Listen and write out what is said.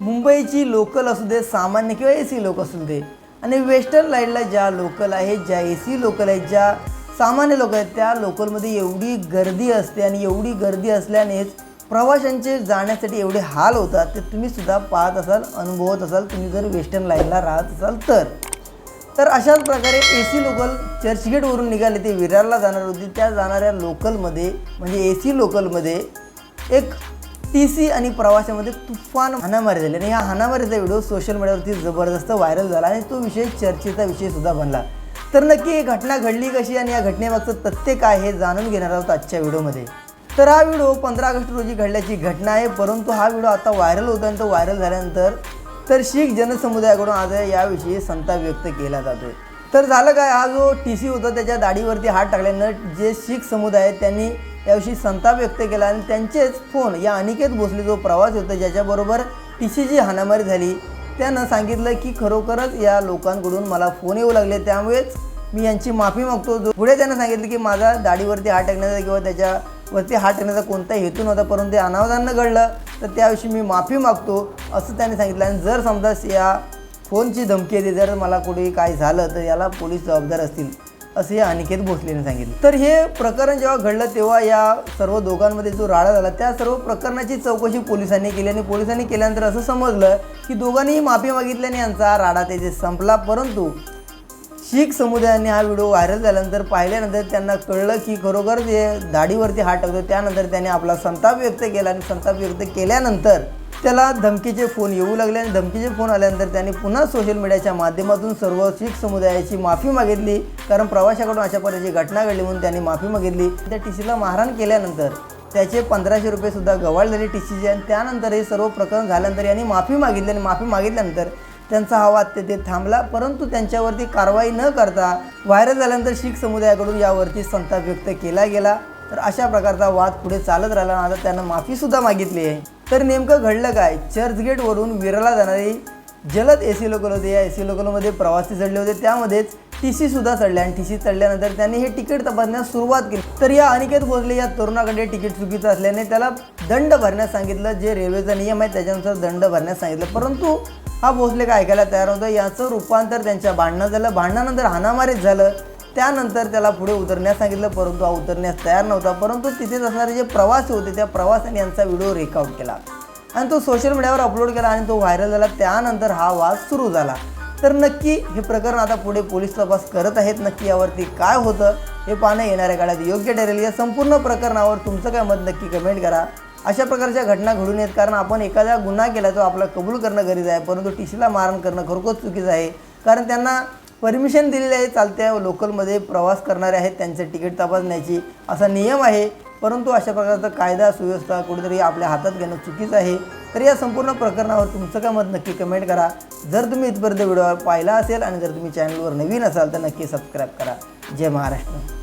मुंबईची लोकल असू दे सामान्य किंवा ए सी लोक असू दे. आणि वेस्टर्न लाईनला ज्या लोकल आहेत ज्या ए सी लोकल आहेत ज्या सामान्य लोक आहेत त्या लोकलमध्ये एवढी गर्दी असते आणि एवढी गर्दी असल्यानेच प्रवाशांचे जाण्यासाठी एवढे हाल होतात ते तुम्ही सुद्धा पाहत असाल अनुभवत असाल तुम्ही जर वेस्टर्न लाईनला राहत असाल तर. तर अशाच प्रकारे ए सी लोकल चर्चगेटवरून निघाले ते विरारला जाणार होती. त्या जाणाऱ्या लोकलमध्ये म्हणजे ए सी लोकलमध्ये एक टी सी आणि प्रवाशामध्ये तुफान हाणामारी झाली आणि या हाणामारीचा व्हिडिओ सोशल मीडियावरती जबरदस्त व्हायरल झाला आणि तो विषय चर्चेचा विषय सुद्धा बनला. तर नक्की ही घटना घडली कशी आणि या घटनेमागचं तथ्य काय हे जाणून घेणार आहोत आजच्या व्हिडिओमध्ये. तर हा व्हिडिओ पंधरा ऑगस्ट रोजी घडल्याची घटना आहे परंतु हा व्हिडिओ आता व्हायरल होतो आणि तो व्हायरल झाल्यानंतर तर शीख जनसमुदायाकडून आज याविषयी संताप व्यक्त केला जातोय. तर झालं काय हा जो टी सी होता त्याच्या दाढीवरती हात टाकल्यानं जे शीख समुदाय आहेत त्यांनी याविषयी संताप व्यक्त केला आणि त्यांचेच फोन या अनिकेत भोसले जो प्रवास होता ज्याच्याबरोबर टी जी हाणामारी झाली त्यानं सांगितलं की खरोखरच या लोकांकडून मला फोन येऊ लागले. त्यामुळेच मी यांची माफी मागतो. जो पुढे त्यानं सांगितलं की माझा दाढीवरती हात टाकण्याचा किंवा त्याच्यावरती हात टाकण्याचा कोणताही हेतू नव्हता परंतु ते अनावधानं घडलं तर त्याविषयी मी माफी मागतो असं त्याने सांगितलं. आणि जर समजा या फोनची धमकी येते जर मला कुठे काय झालं तर याला पोलीस जबाबदार असतील. असं हे अनिकेत भोसलेने सांगितलं. तर हे प्रकरण जेव्हा घडलं तेव्हा या सर्व दोघांमध्ये जो राडा झाला त्या सर्व प्रकरणाची चौकशी पोलिसांनी केली आणि पोलिसांनी केल्यानंतर असं समजलं की दोघांनीही माफी मागितल्याने यांचा राडा त्याचे संपला. परंतु शीख समुदायाने हा व्हिडिओ व्हायरल झाल्यानंतर पाहिल्यानंतर त्यांना कळलं की खरोखर जे दाढीवरती हात टाकतो त्यानंतर त्याने आपला संताप व्यक्त केला आणि संताप व्यक्त केल्यानंतर त्याला धमकीचे फोन येऊ लागले आणि धमकीचे फोन आल्यानंतर त्याने पुन्हा सोशल मीडियाच्या माध्यमातून सर्व शीख समुदायाची माफी मागितली. कारण प्रवाशाकडून अशा प्रकारची घटना घडली म्हणून त्यांनी माफी मागितली. त्या टी सीला मारहाण केल्यानंतर त्याचे पंधराशे रुपयेसुद्धा गवाळ झाले टी सीचे आणि त्यानंतर हे सर्व प्रकरण झाल्यानंतर यांनी माफी मागितली आणि माफी मागितल्यानंतर त्यांचा हा वाद तेथे थांबला. परंतु त्यांच्यावरती कारवाई न करता व्हायरल झाल्यानंतर शीख समुदायाकडून यावरती संताप व्यक्त केला गेला. तर अशा प्रकारचा वाद पुढे चालत राहिला आता त्यानं माफीसुद्धा मागितली आहे. तर नेमकं घडलं काय? चर्चगेटवरून विराला जाणारी जलद ए सी लोकल होते. या ए सी लोकलमध्ये प्रवासी चढले होते. त्यामध्येच टी सीसुद्धा चढल्या आणि टी सी चढल्यानंतर त्यांनी हे तिकीट तपासण्यास सुरुवात केली. तर या अनिकेत भोसले या तरुणाकडे तिकीट चुकीचं असल्याने त्याला दंड भरण्यास सांगितलं. जे रेल्वेचा नियम आहे त्याच्यानुसार दंड भरण्यास सांगितलं. परंतु हा भोसले काय ऐकायला तयार होता याचं रूपांतर त्यांच्या भांडणं झालं. भांडणानंतर हाणामारीच झालं. त्यानंतर त्याला पुढे उतरण्यास सांगितलं परंतु हा उतरण्यास तयार नव्हता. परंतु तिथेच असणारे जे प्रवासी होते त्या प्रवासाने यांचा व्हिडिओ रेकआउट केला. आणि तो सोशल मीडियावर अपलोड केला आणि तो व्हायरल झाला. त्यानंतर हा वाद सुरू झाला. तर नक्की हे प्रकरण आता पुढे पोलीस तपास करत आहेत. नक्की यावरती काय होतं हे पाहणं येणाऱ्या काळात योग्य ठरेल. या संपूर्ण प्रकरणावर तुमचं काय मत नक्की कमेंट करा. अशा प्रकारच्या घटना घडून येत कारण आपण एखादा गुन्हा केला तो आपला कबूल करणं गरजेचं आहे. परंतु टीसीला मारण करणं खरोखर चुकीचं आहे. कारण त्यांना परमिशन दिलेली आहे चालत्या. लोकलमध्ये प्रवास करणारे आहेत त्यांचे तिकीट तपासण्याची असा नियम आहे. परंतु अशा प्रकारचा कायदा सुव्यवस्था कुठेतरी आपल्या हातात घेणं चुकीचं आहे. तर या संपूर्ण प्रकरणावर तुमचं काय मत नक्की कमेंट करा. जर तुम्ही इथपर्यंत व्हिडिओ पाहिला असेल आणि जर तुम्ही चॅनलवर नवीन असाल तर नक्की सबस्क्राईब करा. जय महाराष्ट्र.